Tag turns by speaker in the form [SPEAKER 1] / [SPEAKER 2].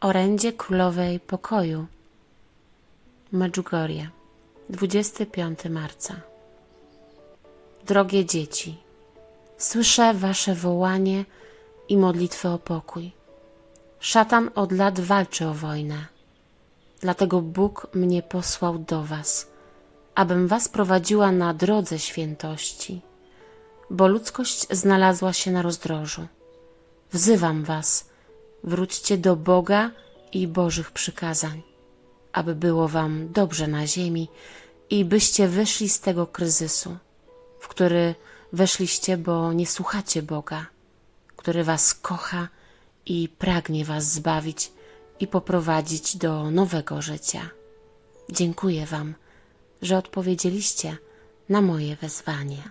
[SPEAKER 1] Orędzie Królowej Pokoju Medjugorje 25 marca Drogie dzieci, słyszę wasze wołanie i modlitwę o pokój. Szatan od lat walczy o wojnę. Dlatego Bóg mnie posłał do was, abym was prowadziła na drodze świętości, bo ludzkość znalazła się na rozdrożu. Wzywam was, wróćcie do Boga i Bożych przykazań, aby było wam dobrze na ziemi i byście wyszli z tego kryzysu, w który weszliście, bo nie słuchacie Boga, który was kocha i pragnie was zbawić i poprowadzić do nowego życia. Dziękuję wam, że odpowiedzieliście na moje wezwanie.